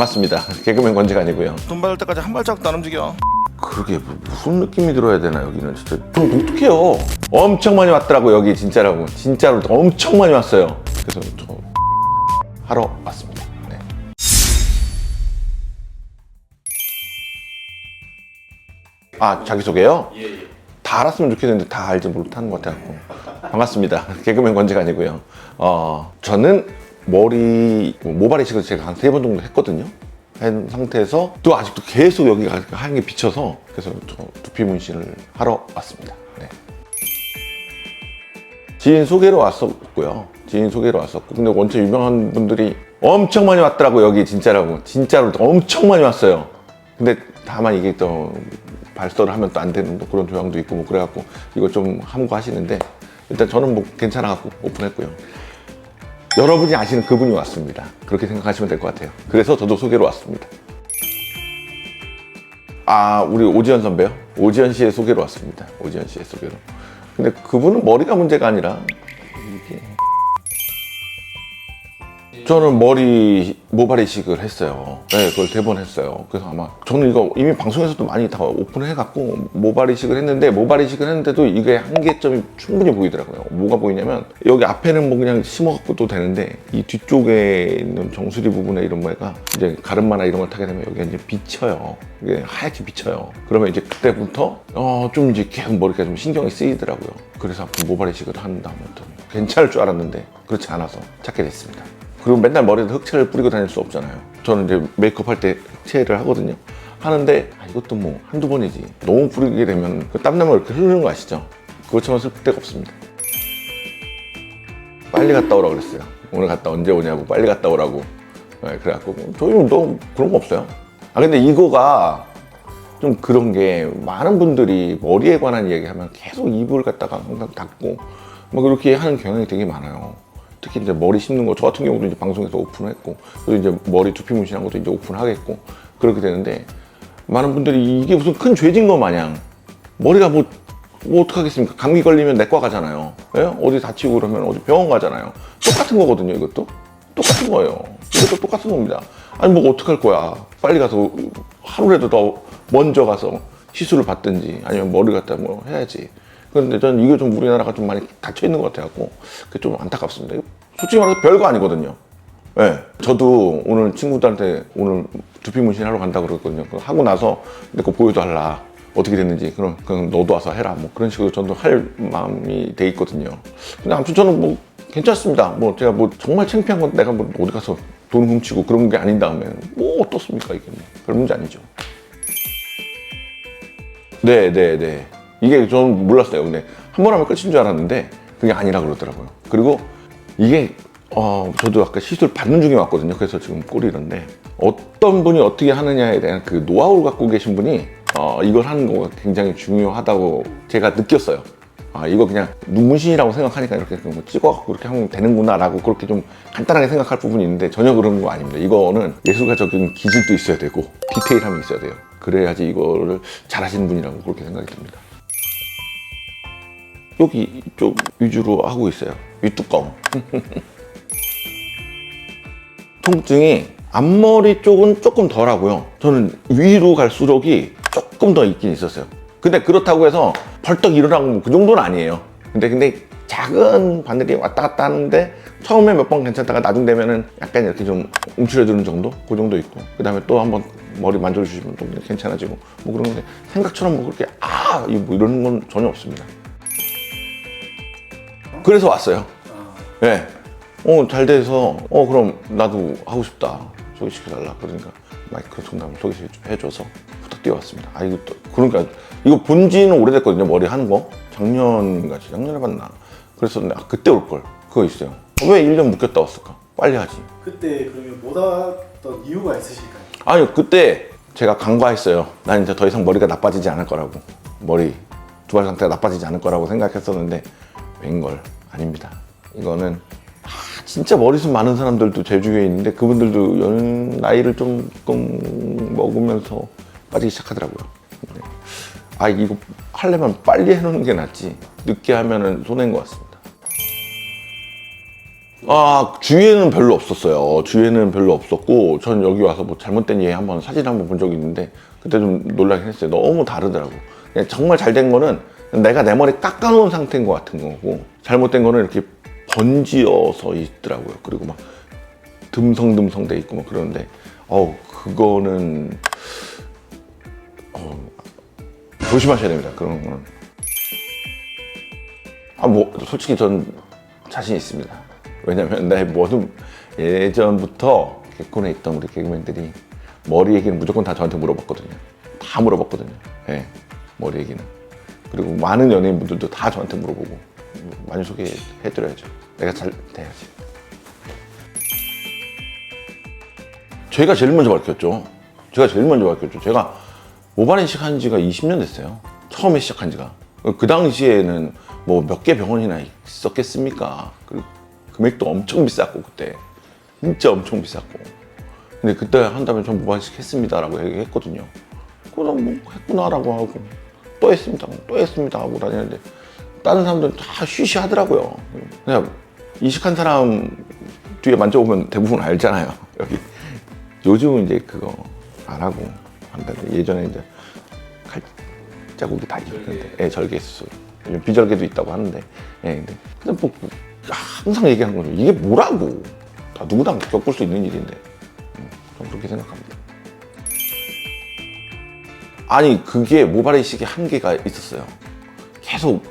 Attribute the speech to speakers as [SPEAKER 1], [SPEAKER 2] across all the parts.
[SPEAKER 1] 반갑습니다. 개그맨 권지가 아니고요.
[SPEAKER 2] 돈 받을 때까지 한 발자국도 안 움직여.
[SPEAKER 1] 그러게 뭐- 무슨 느낌이 들어야 되나 여기는 진짜 좀 독특해요. 엄청 많이 왔더라고 여기 진짜라고 진짜로 엄청 많이 왔어요. 그래서 저 하러 왔습니다. 네. 아 자기 소개요? 다 알았으면 좋겠는데 다 알지 못하는 것 같아갖고 반갑습니다. 개그맨 권지가 아니고요. 어 저는 머리 뭐 모발 이식을 제가 한 세 번 정도 했거든요. 한 상태에서 또 아직도 계속 여기가 하얀 게 비쳐서 그래서 저 두피 문신을 하러 왔습니다. 네. 지인 소개로 왔었고요. 지인 소개로 왔었고 근데 원체 유명한 분들이 엄청 많이 왔더라고 여기 진짜라고 진짜로 엄청 많이 왔어요. 근데 다만 이게 또 발설을 하면 또 안 되는 또 그런 조항도 있고 뭐 그래갖고 이거 좀 함구하시는데 일단 저는 뭐 괜찮아갖고 오픈했고요. 여러분이 아시는 그분이 왔습니다. 그렇게 생각하시면 될 것 같아요. 그래서 저도 소개로 왔습니다. 아, 우리 오지연 선배요? 오지연 씨의 소개로 왔습니다. 오지연 씨의 소개로. 근데 그분은 머리가 문제가 아니라 이게 저는 머리 모발 이식을 했어요. 네, 그걸 세번 했어요. 그래서 아마 저는 이거 이미 방송에서도 많이 다 오픈을 해갖고 모발 이식을 했는데 모발 이식을 했는데도 이게 한계점이 충분히 보이더라고요. 뭐가 보이냐면 여기 앞에는 뭐 그냥 심어갖고 또 되는데 이 뒤쪽에 있는 정수리 부분에 이런 뭐가 이제 가름마나 이런 걸 타게 되면 여기가 이제 비쳐요. 이게 하얗게 비쳐요. 그러면 이제 그때부터 어, 좀 이제 계속 머리가 좀 신경이 쓰이더라고요. 그래서 모발 이식을 한 다음에 또 괜찮을 줄 알았는데 그렇지 않아서 찾게 됐습니다. 그리고 맨날 머리에 흑채를 뿌리고 다 닐수 없잖아요. 저는 이제 메이크업 할때 흑채를 하거든요. 하는데 아, 이것도 뭐 한두 번이지. 너무 뿌리게 되면 그 땀나면 이렇게 흐르는 거 아시죠? 그것처럼 슬플 데가 없습니다. 빨리 갔다 오라고 그랬어요. 오늘 갔다 언제 오냐고 빨리 갔다 오라고. 네, 그래갖고 뭐 저희는 너무 그런 거 없어요. 아 근데 이거가 좀 그런 게 많은 분들이 머리에 관한 이야기 하면 계속 입을 갖다가 항상 닫고 뭐 그렇게 하는 경향이 되게 많아요. 특히 이제 머리 심는 거 저 같은 경우도 이제 방송에서 오픈을 했고 그리고 이제 머리 두피 문신한 것도 이제 오픈하겠고 그렇게 되는데 많은 분들이 이게 무슨 큰 죄진 거 마냥 머리가 뭐, 뭐 어떡하겠습니까? 감기 걸리면 내과 가잖아요. 예? 어디 다치고 그러면 어디 병원 가잖아요. 똑같은 거거든요, 이것도. 똑같은 거예요. 이것도 똑같은 겁니다. 아니, 뭐 어떡할 거야. 빨리 가서 하루라도 더 먼저 가서 시술을 받든지 아니면 머리 갖다 뭐 해야지. 그런데 저는 이게 좀 우리나라가 좀 많이 닫혀 있는 것 같아갖고 그게 좀 안타깝습니다. 솔직히 말해서 별거 아니거든요. 예. 저도 오늘 친구들한테 오늘 두피 문신 하러 간다고 그랬거든요. 하고 나서 내 거 보여달라. 어떻게 됐는지. 그럼 그냥 너도 와서 해라. 뭐 그런 식으로 저도 할 마음이 돼 있거든요. 근데 아무튼 저는 뭐 괜찮습니다. 뭐 제가 뭐 정말 창피한 건 내가 뭐 어디 가서 돈 훔치고 그런 게 아닌 다음에 뭐 어떻습니까? 이게 뭐. 별 문제 아니죠. 네, 네, 네. 이게 저는 몰랐어요. 근데 한 번 하면 끝인 줄 알았는데 그게 아니라 그러더라고요. 그리고 이게 어, 저도 아까 시술 받는 중에 왔거든요. 그래서 지금 꼴이 이런데 어떤 분이 어떻게 하느냐에 대한 그 노하우를 갖고 계신 분이 어, 이걸 하는 거가 굉장히 중요하다고 제가 느꼈어요. 아, 이거 그냥 눈문신이라고 생각하니까 이렇게 뭐 찍어갖고 그렇게 하면 되는구나라고 그렇게 좀 간단하게 생각할 부분이 있는데 전혀 그런 거 아닙니다. 이거는 예술가적인 기질도 있어야 되고 디테일함이 있어야 돼요. 그래야지 이거를 잘하시는 분이라고 그렇게 생각이 듭니다. 여기 이쪽 위주로 하고 있어요. 윗뚜껑. 통증이 앞머리 쪽은 조금 덜하고요. 저는 위로 갈수록이 조금 더 있긴 있었어요. 근데 그렇다고 해서 벌떡 일어나고 뭐그 정도는 아니에요. 근데 근데 작은 바늘이 왔다 갔다 하는데 처음에 몇 번 괜찮다가 나중 되면은 약간 이렇게 좀 움츠려드는 정도? 그 정도 있고 그 다음에 또 한번 머리 만져주시면 또 괜찮아지고 뭐 그런 건데 생각처럼 뭐 그렇게 아, 이뭐 이런 건 전혀 없습니다. 그래서 왔어요. 네. 어, 잘 돼서, 어, 그럼 나도 하고 싶다. 소개시켜달라. 그러니까 마이크로 통담을 소개해줘서 부탁 뛰어왔습니다. 아, 이거 또, 그러니까, 이거 본 지는 오래됐거든요. 머리 하는 거. 작년인가, 작년에 봤나. 그래서 아, 그때 올걸. 그거 있어요. 왜 1년 묵혔다 왔을까? 빨리 하지.
[SPEAKER 3] 그때 그러면 못 왔던 이유가 있으실까요?
[SPEAKER 1] 아니, 그때 제가 간과했어요. 난 이제 더 이상 머리가 나빠지지 않을 거라고. 머리, 두발 상태가 나빠지지 않을 거라고 생각했었는데, 웬걸. 아닙니다. 이거는 아, 진짜 머리숱 많은 사람들도 제 주위에 있는데 그분들도 연 나이를 조금 먹으면서 빠지기 시작하더라고요. 네. 아 이거 하려면 빨리 해놓는 게 낫지 늦게 하면은 손해인 것 같습니다. 아 주위에는 별로 없었어요. 주위에는 별로 없었고 전 여기 와서 뭐 잘못된 얘 한번 사진 한번 본 적이 있는데 그때 좀 놀라긴 했어요. 너무 다르더라고. 정말 잘 된 거는 내가 내 머리 깎아놓은 상태인 것 같은 거고 잘못된 거는 이렇게 번지어서 있더라고요. 그리고 막 듬성듬성 돼 있고 막 그러는데 어우 그거는 어, 조심하셔야 됩니다. 그런 거는. 아, 뭐, 솔직히 전 자신 있습니다. 왜냐면 내 모든 예전부터 개콘에 있던 우리 개그맨들이 머리 얘기는 무조건 다 저한테 물어봤거든요. 다 물어봤거든요. 예, 머리 얘기는. 그리고 많은 연예인분들도 다 저한테 물어보고 많이 소개해드려야죠. 내가 잘 돼야지. 제가 제일 먼저 밝혔죠. 제가 제일 먼저 밝혔죠. 제가 모발 이식 한 지가 20년 됐어요. 처음에 시작한 지가. 그 당시에는 뭐 몇 개 병원이나 있었겠습니까? 그리고 금액도 엄청 비쌌고 그때 진짜 엄청 비쌌고. 근데 그때 한다면 전 모발 이식 했습니다라고 얘기했거든요. 그래서 뭐 했구나라고 하고 또 했습니다. 또 했습니다. 하고 다니는데 다른 사람들은 다 쉬쉬 하더라고요. 그냥 이식한 사람 뒤에 만져보면 대부분 알잖아요. 여기. 요즘은 이제 그거 안 하고 한다고 예전에 이제 칼 자국이 다 있는데. 예, 절개 수술 요즘 비절개도 있다고 하는데. 예, 근데 근데 뭐 항상 얘기하는 거죠. 이게 뭐라고? 다 누구나 겪을 수 있는 일인데. 음, 전 그렇게 생각합니다 아니 그게 모발의 이식의 한계가 있었어요 계속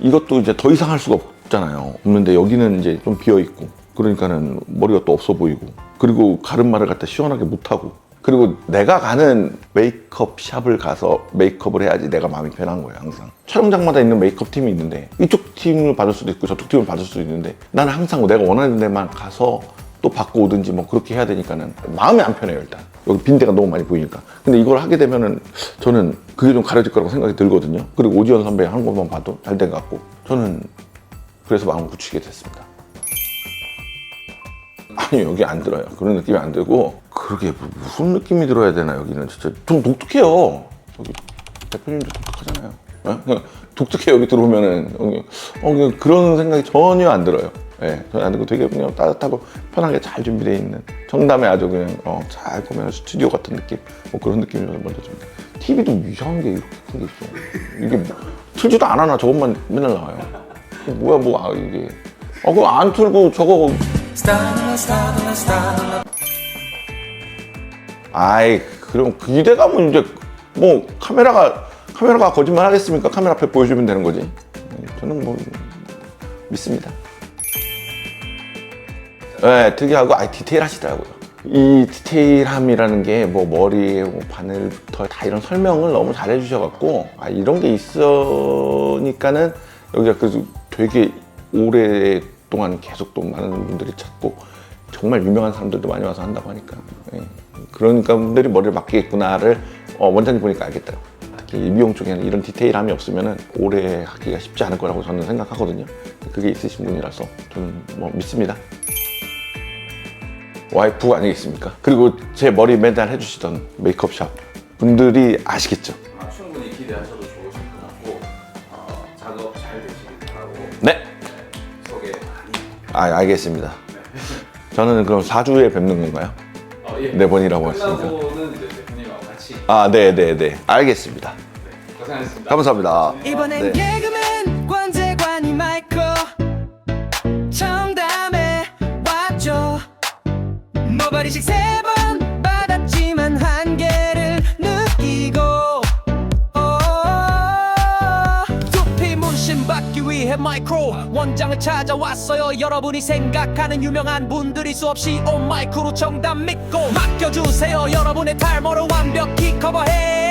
[SPEAKER 1] 이것도 이제 더 이상 할 수가 없잖아요. 없는데 여기는 이제 좀 비어 있고 그러니까는 머리가 또 없어 보이고 그리고 가르마를 갖다 시원하게 못 하고 그리고 내가 가는 메이크업 샵을 가서 메이크업을 해야지 내가 마음이 편한 거예요 항상 촬영장마다 있는 메이크업 팀이 있는데 이쪽 팀을 받을 수도 있고 저쪽 팀을 받을 수도 있는데 나는 항상 내가 원하는 데만 가서 또 받고 오든지 뭐 그렇게 해야 되니까는 마음이 안 편해요 일단. 여기 빈대가 너무 많이 보이니까. 근데 이걸 하게 되면은 저는 그게 좀 가려질 거라고 생각이 들거든요. 그리고 오지연 선배 하는 것만 봐도 잘 된 것 같고 저는 그래서 마음을 굳히게 됐습니다. 아니 여기 안 들어요. 그런 느낌이 안 들고 그러게 뭐 무슨 느낌이 들어야 되나 여기는 진짜. 좀 독특해요. 여기 대표님도 독특하잖아요. 어? 그냥 독특해 여기 들어오면은. 어, 그런 생각이 전혀 안 들어요 예, 전혀 안 들고 되게 그냥 따뜻하고 편하게 잘 준비되어 있는 정담에 아주 그냥 어, 잘 보면 스튜디오 같은 느낌 뭐 그런 느낌이 먼저 듭니다 TV도 이상한 게 이렇게 큰 게 있어 이게 뭐, 틀지도 안 하나 저것만 맨날 나와요 뭐야 뭐 아, 이게 어 그거 안 틀고 저거 아이 그럼 기대감은 이제 뭐 카메라가 카메라가 거짓말 하겠습니까? 카메라 앞에 보여주면 되는 거지. 음, 저는 뭐 믿습니다. 네, 특이하고 아 디테일하시더라고요. 이 디테일함이라는 게 뭐 머리에 뭐 바늘부터 다 이런 설명을 너무 잘 해주셔갖고 아 이런 게 있으니까는 여기가 그래도 되게 오랫동안 계속 또 많은 분들이 찾고 정말 유명한 사람들도 많이 와서 한다고 하니까 예. 그러니까 분들이 머리를 맡기겠구나를 어, 원장님 보니까 알겠더라고요. 특히 이 미용 쪽에는 이런 디테일함이 없으면 오래 하기가 쉽지 않을 거라고 저는 생각하거든요. 그게 있으신 분이라서 저는 뭐 믿습니다. 와이프 아니겠습니까? 그리고 제 머리 매달 해주시던 메이크업샵 분들이 아시겠죠?
[SPEAKER 4] 아, 충분히 기대하셔도 좋으실 것 같고 어, 작업 잘 되시길 바라고
[SPEAKER 1] 네,
[SPEAKER 4] 소개 많이
[SPEAKER 1] 아, 알겠습니다. 저는 그럼 4주에 뵙는 건가요?
[SPEAKER 4] 어, 예.
[SPEAKER 1] 네 번이라고 했으니까.
[SPEAKER 4] 끝나고는 이제 대표님하고 같이
[SPEAKER 1] 아, 네, 네, 네. 알겠습니다.
[SPEAKER 4] 네, 고생하셨습니다.
[SPEAKER 1] 감사합니다.
[SPEAKER 5] 이번엔
[SPEAKER 1] 네.
[SPEAKER 5] 개그맨 모발이식 세번 받았지만 한계를 느끼고 두피 문신 받기 위해 마이크로 원장을 찾아왔어요. 여러분이 생각하는 유명한 분들이 수없이 온 마이크로 정답 믿고 맡겨주세요. 여러분의 탈모를 완벽히 커버해